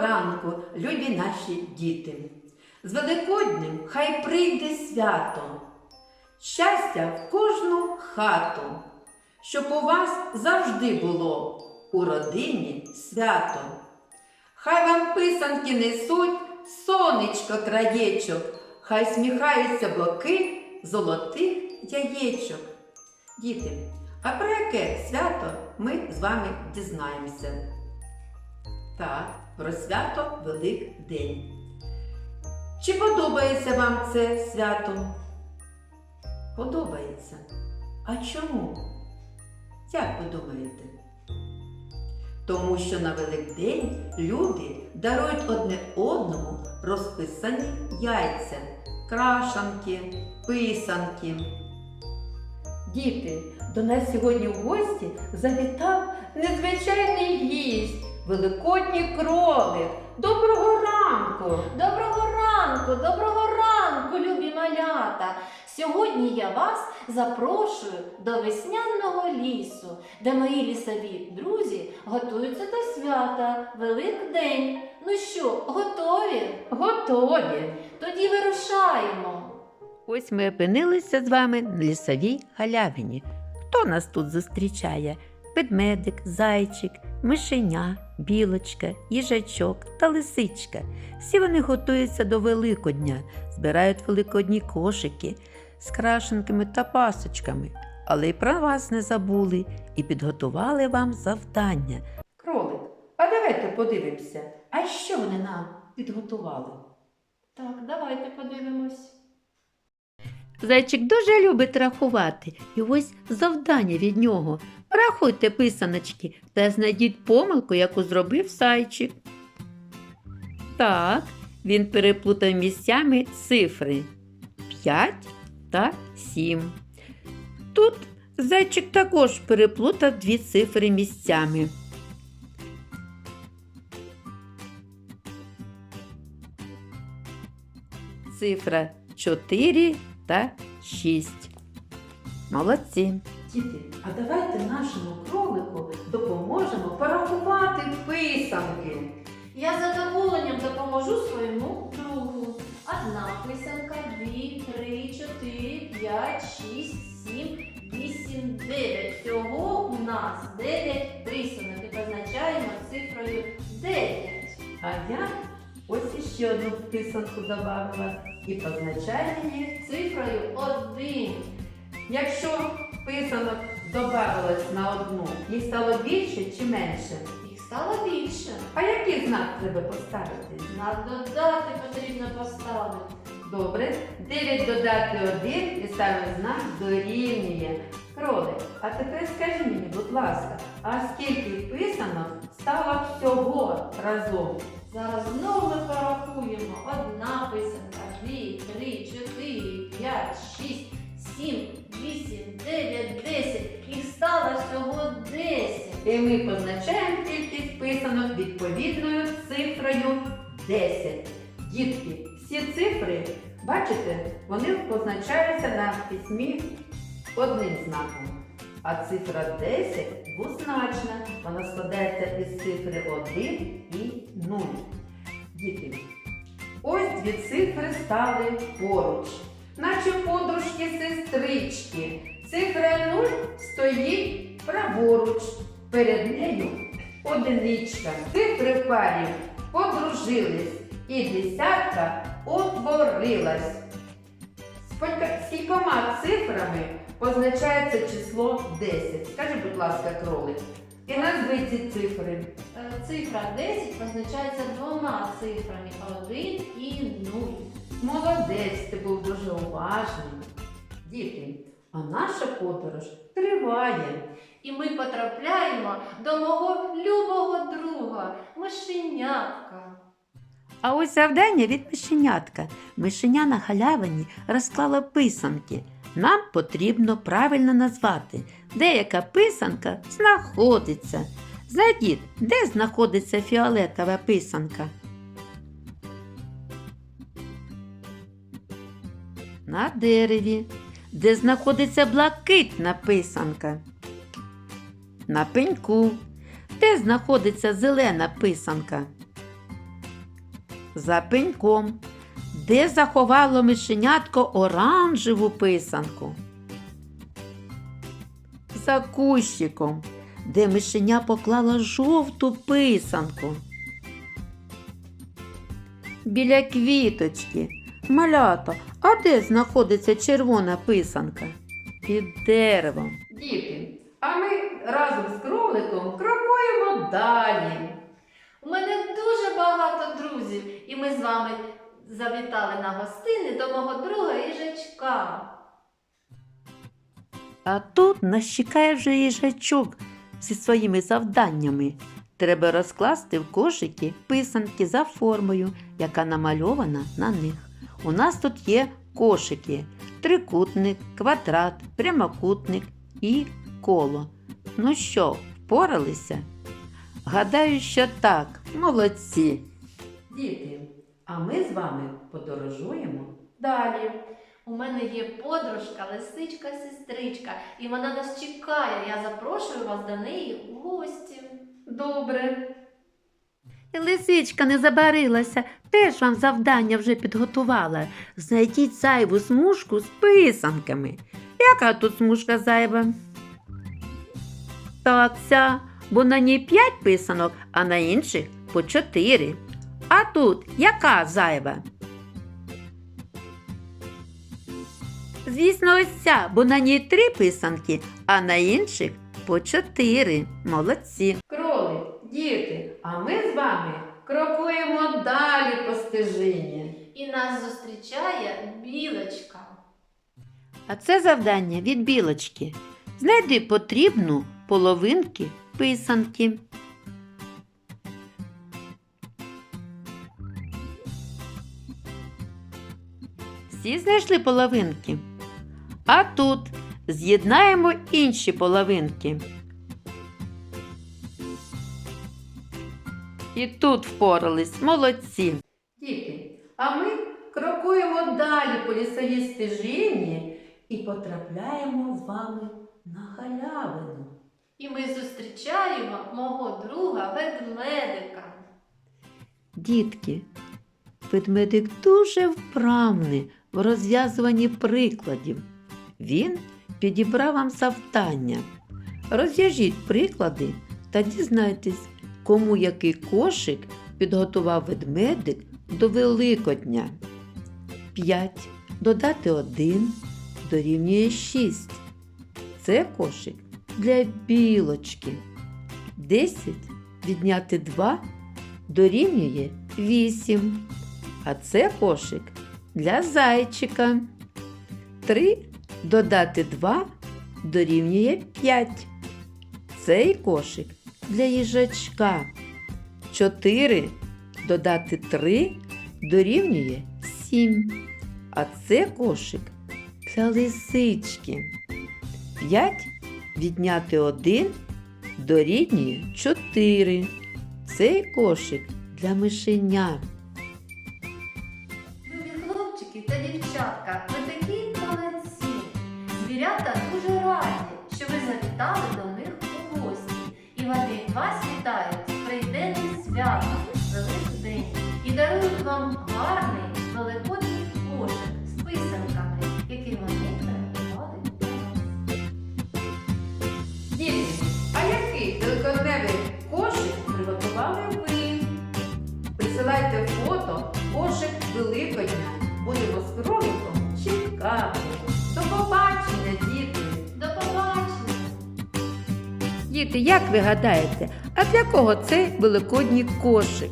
ранку, любі наші діти. З Великоднем хай прийде свято, щастя в кожну хату, щоб у вас завжди було у родині свято. Хай вам писанки несуть сонечко краєчок, хай сміхаються боки золотих яєчок. Діти, а про яке свято ми з вами дізнаємося? Так, про свято Великдень. Чи подобається вам це свято? Подобається. А чому? Як ви думаєте? Тому що на Великдень люди дарують одне одному розписані яйця, крашанки, писанки. Діти, до нас сьогодні в гості завітав незвичайний гість, великодній кролик. Доброго ранку! Доброго ранку, доброго ранку, любі малята! Сьогодні я вас запрошую до весняного лісу, де мої лісові друзі готуються до свята Великдень. Ну що, готові? Готові! Тоді вирушаємо. Ось ми опинилися з вами на лісовій галявині. Хто нас тут зустрічає? Ведмедик, зайчик, мишеня, білочка, їжачок та лисичка. Всі вони готуються до Великодня, збирають великодні кошики з крашенками та пасочками, але й про вас не забули і підготували вам завдання. Кролик, а давайте подивимося, а що вони нам підготували? Так, давайте подивимось. Зайчик дуже любить рахувати, і ось завдання від нього. Порахуйте писаночки та знайдіть помилку, яку зробив зайчик. Так, він переплутав місцями цифри 5 та 7. Тут зайчик також переплутав дві цифри місцями. Цифра 4 та 6. Молодці. Діти, а давайте нашому кролику допоможемо порахувати писанки. Я з задоволенням допоможу своєму другу. Одна писанка, дві, три, чотири, п'ять, шість, сім, вісім, дев'ять. Всього у нас дев'ять писанок і позначаємо цифрою дев'ять. А я ось іще одну писанку додавала і позначаю її. Цифрою один. Якщо писанок додавалось на одну, їх стало більше чи менше? Їх стало більше. А який знак треба поставити? На додати потрібно поставити. Добре, 9 додати 1 і ставимо знак дорівнює. Кролик, а тепер скажи мені, будь ласка, а скільки писанок стало всього разом? Зараз знову ми порахуємо. Одна писанка, дві, три, чотири, п'ять, шість, сім, вісім, дев'ять, десять. Їх стало всього десять. І ми позначаємо кількість писанок відповідною цифрою 10. Дітки, всі цифри, бачите, вони позначаються на письмі одним знаком. А цифра 10 двозначна. Вона складається із цифри 1 і 0. Діти, ось дві цифри стали поруч, наче подружки-сестрички. Цифра 0 стоїть праворуч. Перед нею одиничка. Цифри в парі подружились і десятка утворилась. Кількома цифрами позначається число 10. Скажи, будь ласка, кролик. І назви ці цифри. Е, Цифра 10 позначається двома цифрами 1 і 0. Молодець, ти був дуже уважний. Діти, а наша подорож триває. І ми потрапляємо до мого любого друга, мишенятка. А ось завдання від мишенятка. Мишеня на халявині розклала писанки. Нам потрібно правильно назвати, де яка писанка знаходиться. Знайдіть, де знаходиться фіолетова писанка. На дереві. Де знаходиться блакитна писанка? На пеньку. Де знаходиться зелена писанка? За пеньком. Де заховало мишенятко оранжеву писанку? За кущиком, де мишеня поклала жовту писанку. Біля квіточки. Малята, а де знаходиться червона писанка? Під деревом. Діти, а ми разом з кроликом крокуємо далі. У мене дуже багато друзів, і ми з вами завітали на гостини до мого друга їжачка. А тут нас чекає вже їжачок зі своїми завданнями. Треба розкласти в кошики писанки за формою, яка намальована на них. У нас тут є кошики: трикутник, квадрат, прямокутник і коло. Ну що, впоралися? Гадаю, що так, молодці. Діти, а ми з вами подорожуємо далі. У мене є подружка, лисичка, сестричка, і вона нас чекає. Я запрошую вас до неї у гості. Добре. Лисичка не забарилася, теж вам завдання вже підготувала. Знайдіть зайву смужку з писанками. Яка тут смужка зайва? Так, ця, бо на ній п'ять писанок, а на інших по чотири. А тут яка зайва? Звісно, ось ця, бо на ній три писанки, а на інших по чотири. Молодці. Кроли, діти, а ми з вами крокуємо далі по стежині. І нас зустрічає білочка. А це завдання від білочки. Знайди потрібну половинки писанки. Всі знайшли половинки. А тут з'єднаємо інші половинки. І тут впорались молодці. Діти, а ми крокуємо далі по лісовій стежині і потрапляємо з вами на галявину. І ми зустрічаємо мого друга ведмедика. Дітки, ведмедик дуже вправний в розв'язуванні прикладів. Він підібрав вам завдання. Розв'яжіть приклади та дізнайтесь, кому який кошик підготував ведмедик до Великодня. 5 додати 1 дорівнює 6. Це кошик для білочки. 10 відняти 2 дорівнює 8. А це кошик для зайчика. 3 додати 2 дорівнює 5. Цей кошик для їжачка. 4 додати 3 дорівнює 7. А це кошик для лисички. 5 відняти 1 дорівнює 4. Цей кошик для мишеня. Любі хлопчики та дівчатка, ви такі молодці. Звірята дуже раді, що ви завітали до них у гості. І вони вас вітають з прийденним святом Великдень і дарують вам гарний Діти, як ви гадаєте, а для кого цей великодній кошик?